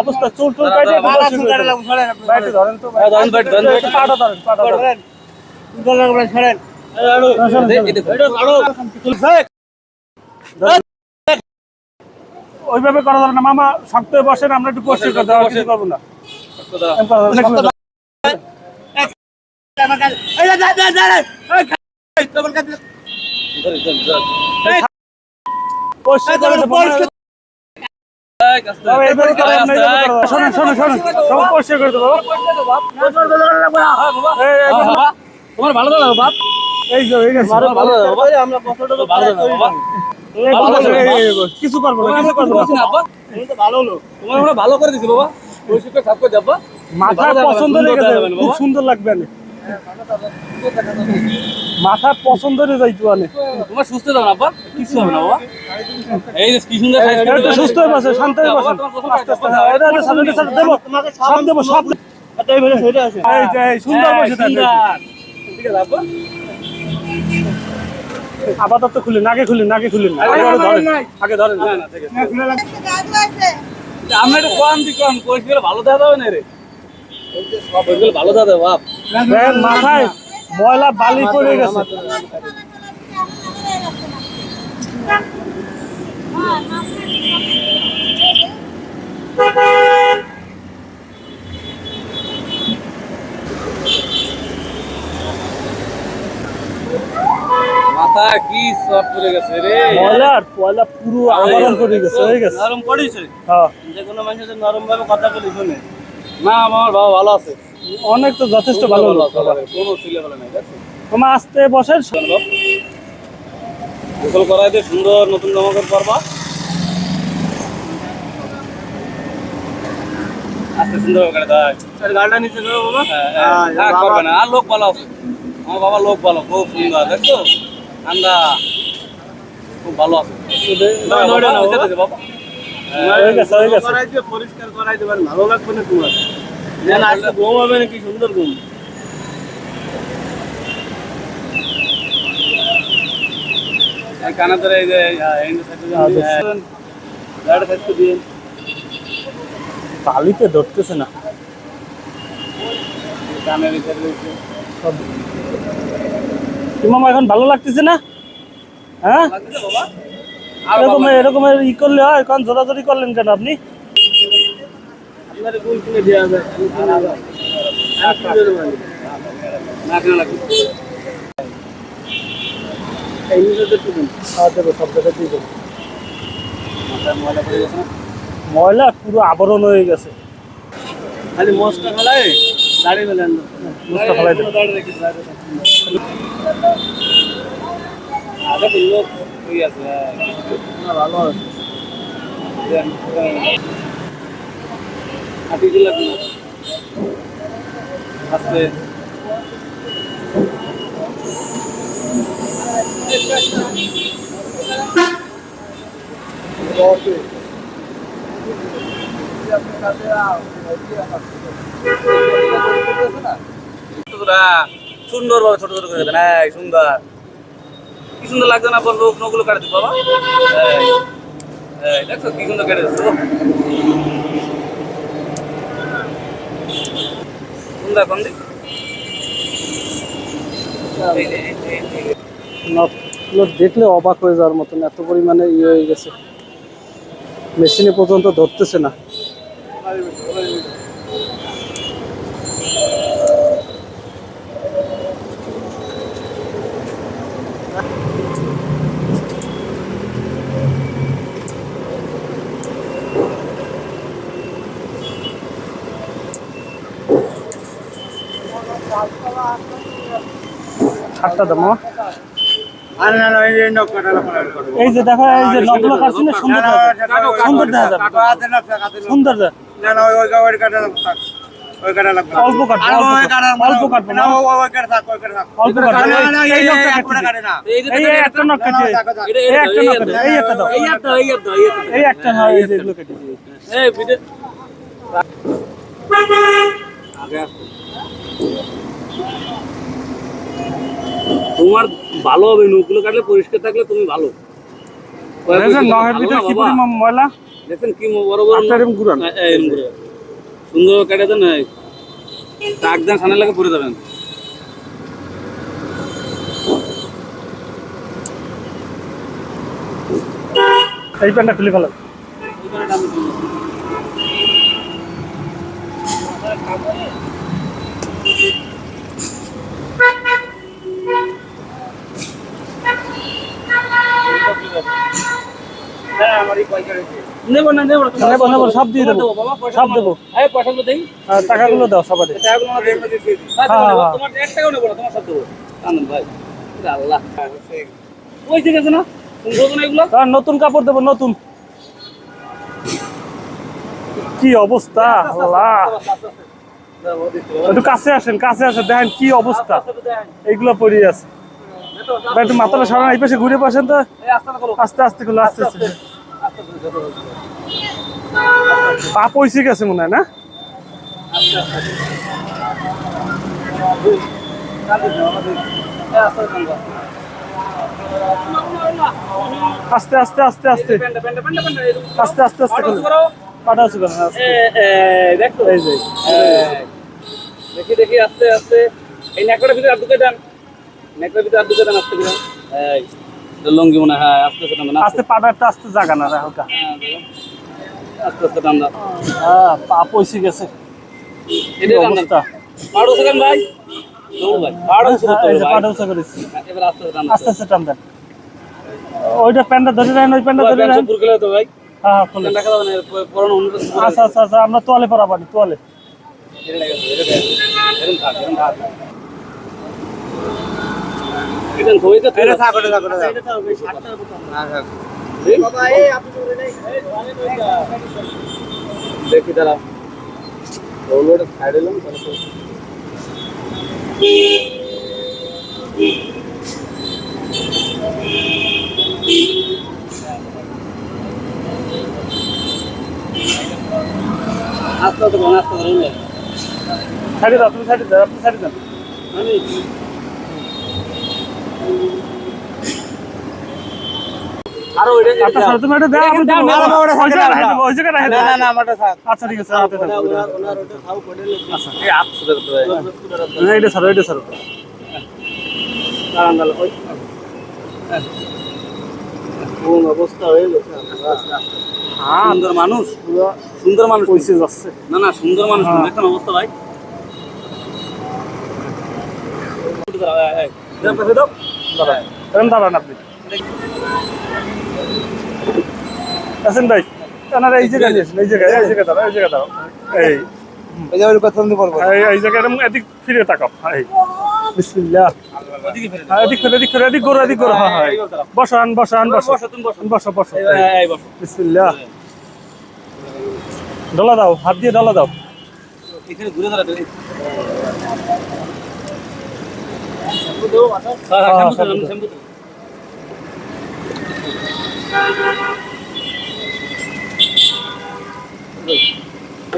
অবস্থা চুল টুল ধরেন তো ধরেন, ওইভাবে করা যাবে না। মামা শক্ত বসেন আমরা একটু পরিষ্কার করে দেবো আর কিছু করব না। পরিষ্কার শোনেন শোনেন শোনেন। সব পরিষ্কার করে দেবো। এই, এই, তোমার ভালো দাদা বাপ? এই যে হয়ে গেছে ভালো আমরা কষ্টটা ভালো দাদা বাবা। করে, এই, এই, এই, কিছু করব না কিছু করব না। আব্বা তুমি তো ভালো লোক তোমার আমরা ভালো করে দিছি বাবা। করে যাবা। মাথা পছন্দ সুন্দর যাবে না খুব সুন্দর লাগবে না। মাথা পছন্দ হয়ে যাইতো অনে তোমার সুস্থ দাও না আব্বা কিছু হবে না বাবা এই যে কি সুন্দর সাইজ করে সুস্থ হয়ে বসে শান্ত হয়ে বসেন আস্তে আস্তে হ্যাঁ, এটা এটা সামনে সামনে দেবো সব দেবো সব দেবো। আচ্ছা এই বলে সেটা আছে এই যে সুন্দর বসে থাকবে ঠিক আছে আব্বা আপাতত খুলেন আগে খুলেন আগে খুলেন আগে ধরেন আগে ধরেন না না ঠিক আছে আছে আমরা একটু কোয়ান দি কোয়ান ভালো দেওয়া যাবে না রে পরিষ্কার ভালো দেওয়া বাপ মাথায় ময়লা বালি পড়ে গেছে। মাথা কি সব করে গেছে রে? ময়লার পয়লা পুরো আবরণ করে গেছে হয়ে গেছে। নরম করেছে হ্যাঁ। যে কোনো মানুষের নরম ভাবে কথা বলে শুনে। না আমার বাবা ভালো আছে। অনেক তো যথেষ্ট ভালো লোক। বাবা। কোনো ছেলে নাই দেখছ তোমার আসতে বসেন। গোসল করাই দিয়ে সুন্দর নতুন জামা কাপড় পরবা। আস্তে সুন্দর করে দেয় গালটা নিচে করো বাবা। হ্যাঁ, হ্যাঁ, হ্যাঁ, করবে না। আর লোক ভালো আছে। আমার বাবা লোক ভালো খুব সুন্দর দেখছ? ঠান্ডা। খুব ভালো আছে। বাবা, পরিষ্কার করাই দেবেন ভালো লাগবে না তোমার? ঘুম হবে না কি সুন্দর ঘুম। কানা ধরে এই যে গাড়ি সাইড করে বালিতে ধরতেছে না। কানের রয়েছে। মামা এখন ভালো লাগতেছে না? হ্যাঁ? এরকম ই করলে হয় এখন জোরাজোরি করলেন কেন আপনি হ্যাঁ ময়লা পুরো আবরণ হয়ে গেছে খালি ফেলেন না ফেলাই দাঁড়িয়ে রেখে দাঁড়িয়ে রেখে। আগে লোক হয়ে আছে হ্যাঁ। না, ভালো আছে। হাঁটি দিয়ে লাগবে আস্তে সুন্দর ভাবে ছোট ছোট করে দেন সুন্দর। কি সুন্দর লাগছে না? লোক নগুলো কাটে দিই বাবা। এই, কি সুন্দর কেটে দিচ্ছ দেখলে অবাক হয়ে যাওয়ার মতন এত পরিমাণে ইয়ে হয়ে গেছে। মেশিনে পর্যন্ত ধরতেছে না। সাতটা দাম মামা। আর না না এই যে দেখো এই যে নখগুলো কাটছি না সুন্দর সুন্দর দেখা যাবে সুন্দর দেখা না না? ওই ওই ওই কাটা থাক ওই কাটা লাগবে অল্প কাটবো, কাটবো, না। কাটবো। এই একটা নখ কেটে। এই একটা নখ কেটে, এই একটা দাও। এই একটা এই কেটে। আগে। তোমার ভালো হবে নখগুলো কাটলে পরিষ্কার থাকলে তুমি ভালো। নহের ভিতরে কি পরিমাণ ময়লা? দেখেন কি বড় বড় এরকম ঘুরান সুন্দর কেটে দেন। টাক দেন সামনে লাগে পরে যাবেন। এই প্যান্টটা খুলে ফেলেন নেব না নেব নেব, নেব, সব দিয়ে দেবো। সব দেবো। পয়সাগুলো দেই। টাকাগুলো দাও সবাই টাকাগুলো আমাদের এমনি দিয়ে দিই। দেবো। তোমার এক টাকাও নেব না তোমার সব দেবো। আনন্দ ভাই। আল্লাহ। ওই ঠিক আছে না? তুমি বোঝো না এগুলো? আর নতুন কাপড় দেবো নতুন। কি অবস্থা আল্লাহ। একটু কাছে আসেন কাছে আসেন দেখেন কি অবস্থা। এইগুলো পড়ে আছে। ভাই, একটু মাথাটা সারান এই পাশে ঘুরে পাশেন তো আস্তে আস্তে করো। আস্তে আস্তে করল আস্তে আস্তে পা পয়সে গেছে মনে হয় না আস্তে আস্তে আস্তে আস্তে আস্তে আস্তে। আস্তে করো। পাটা আছে দেখো। দেখি দেখি আস্তে আস্তে এই নেকড়ার ভিতরে ঢুকে দেন নেকড়ার ভিতরে আর ঢুকে দেন আস্তে করে এই লঙ্গি মনে হয় হ্যাঁ আস্তে আস্তে আস্তে আস্তে পাটা একটা আস্তে জাগা না হালকা আস্তে আস্তে টান দাও। হ্যাঁ পা পয়সে গেছে। অবস্থা? পাড়ো ভাই? পাড়ো আস্তে টান দেন। ওইটা প্যান্টটা ধরে নেন ওই প্যান্টটা ভাই, ধরে পুরো তো হ্যাঁ হ্যাঁ পরে আচ্ছা আচ্ছা আচ্ছা আমরা তোয়ালে পরা পানি তোয়ালে। এটা লেগে গেছে। এরকম থাক, এরকম থাক। তো তুলে দাও। দেখি দাঁড়া ওগুলো সাইড এলাম আস্তে আস্তে আস্তে সাইডে দাও তুমি সাইডে দাও আপনি সাইডে এটা দাও। আমি সুন্দর মানুষ। সুন্দর মানুষ যাচ্ছে। না না সুন্দর মানুষ হ্যাঁ। দেখেন অবস্থা ভাই। দাঁড়ান আপনি। আছেন ভাই আপনারা এই জায়গায় এই জায়গায় এই জায়গায় দাঁড়াও এই জায়গায় দাঁড়াও। এই। এই এই জায়গায় এদিক ফিরে তাকাও এই। বিসমিল্লাহ। হ্যাঁ, এদিক ফিরে এদিক ফিরে এদিক করো এদিক করো হ্যাঁ হ্যাঁ বসান বসান বসো বসো বসো। বিসমিল্লাহ। ডলা দাও হাত দিয়ে ডলা দাও। এখানে ঘুরে দাঁড়াতে হ্যাঁ হ্যাঁ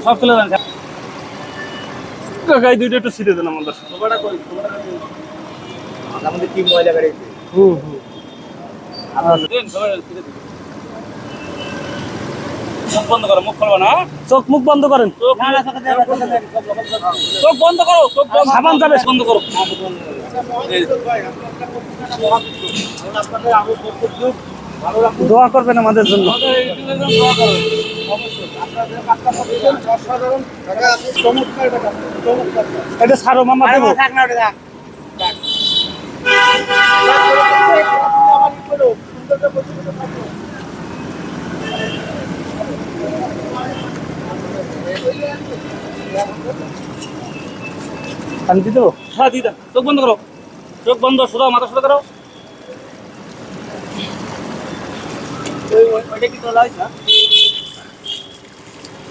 সব তুলে দেন দুইটা একটু ছিটে দেন আমাদের কি ময়লা হুম হুম। মুখ বন্ধ করো মুখ খুলবা না? চোখ মুখ বন্ধ করেন। চোখ চোখ বন্ধ করো চোখ বন্ধ সাবান যাবে। বন্ধ করো। এই, দোয়া করবেন আমাদের জন্য। এটা ছাড়ো মামা দেবো। আমি দেবো হ্যাঁ দিদা চোখ বন্ধ করো। চোখ বন্ধ সোজা মাথা সোজা করো। হ্যাঁ হ্যাঁ হ্যাঁ হ্যাঁ?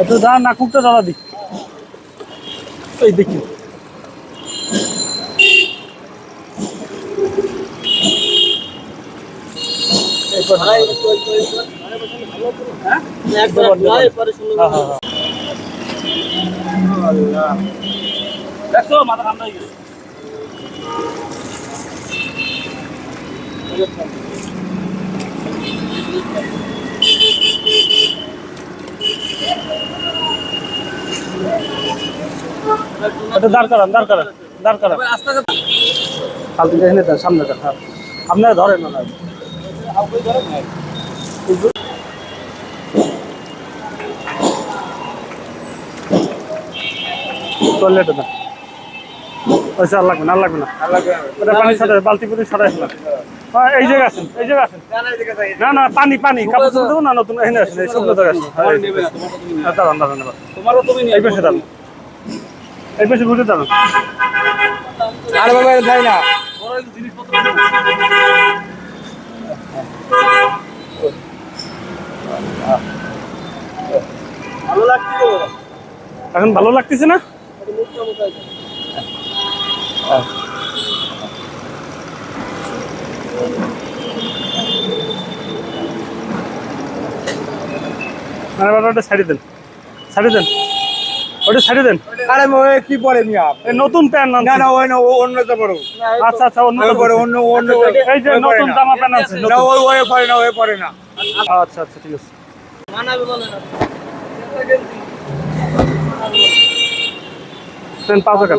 একটু যা নাকুকটা জ্বালা দি। এই দেখি। মাথা ঠান্ডা হয়ে গেছে। এটা দাঁড় করান দাঁড় করান দাঁড় করান। এখানে সামনে আপনারা ধরেন না। না টয়লেটে দেন আচ্ছা আর লাগবে না। আর লাগবে না। ওটা পানি সাথে বালতি করে সারাই হ্যাঁ এই জায়গা আছেন এই জায়গা আছেন না না পানি পানি কাপড় না? নতুন এখানে আসেন এই শুকনো জায়গা আসেন। এই- নেবে না তোমার তুমি দাঁড়ান দাঁড়ান তোমারও তুমি এই পাশে দাঁড়ান। এই পাশে ঘুরে দাঁড়ান। আরে বাবা যাই না। এখন ভালো লাগতেছে না? ছাড়ি দেন। ছাড়ি দেন। ওটা ছাড়ি দেন। আরে ওই কি পরে মিয়া? নতুন প্যান্ট না না ওই না ও অন্যটা পড়ো আচ্ছা আচ্ছা অন্য পরে অন্য অন্য এই যে নতুন জামা প্যান্ট আছে না। ওই ওই পরে না ওই পরে না। আচ্ছা আচ্ছা ঠিক আছে। মানাবে বলে না দেন পাঁচ টাকা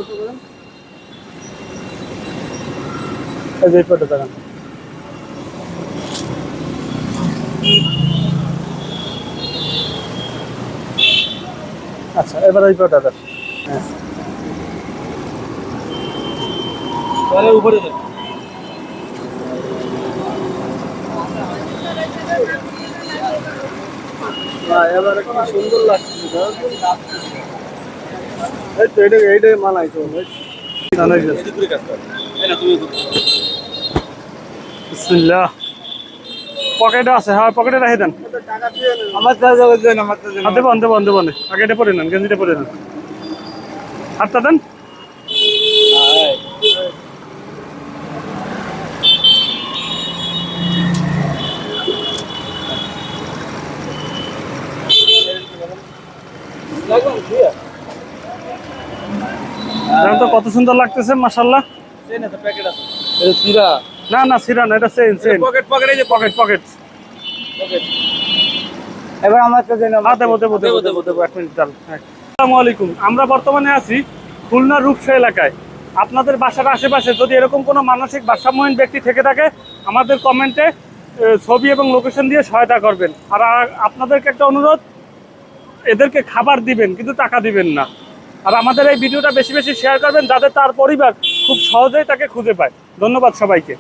এই যে আচ্ছা এবার এই পাটা দেন হ্যাঁ উপরে এবারে কি সুন্দর লাগছে এই তো এটা এইটাই মানাই তো বিসমিল্লাহ পকেটে আছে হ্যাঁ পকেটে রেখে দেন। আমার বন্ধ বন্ধ বন্ধ আগে এটা পরে নেন গেঞ্জিটা পরে নেন। হাতটা দেন। তো কত সুন্দর লাগতেছে মাশাল্লাহ চেন না না সিরা না এটা চেন চেন পকেট পকেট এই যে পকেট পকেট পকেট এবার আমার কাছে দেন হ্যাঁ দেবো দেবো দেবো দেবো দেবো এক মিনিট দাঁড়ান। হ্যাঁ। আসসালামু আলাইকুম। আমরা বর্তমানে আছি খুলনা রূপসা এলাকায়। আপনাদের বাসার আশেপাশে যদি এরকম কোনো মানসিক ভারসাম্যহীন ব্যক্তি থেকে থাকে আমাদের কমেন্টে ছবি এবং লোকেশন দিয়ে সহায়তা করবেন। আর আপনাদেরকে একটা অনুরোধ এদেরকে খাবার দিবেন কিন্তু টাকা দিবেন না। আর আমাদের এই ভিডিওটা বেশি বেশি শেয়ার করবেন যাতে তার পরিবার খুব সহজেই তাকে খুঁজে পায়। ধন্যবাদ সবাইকে।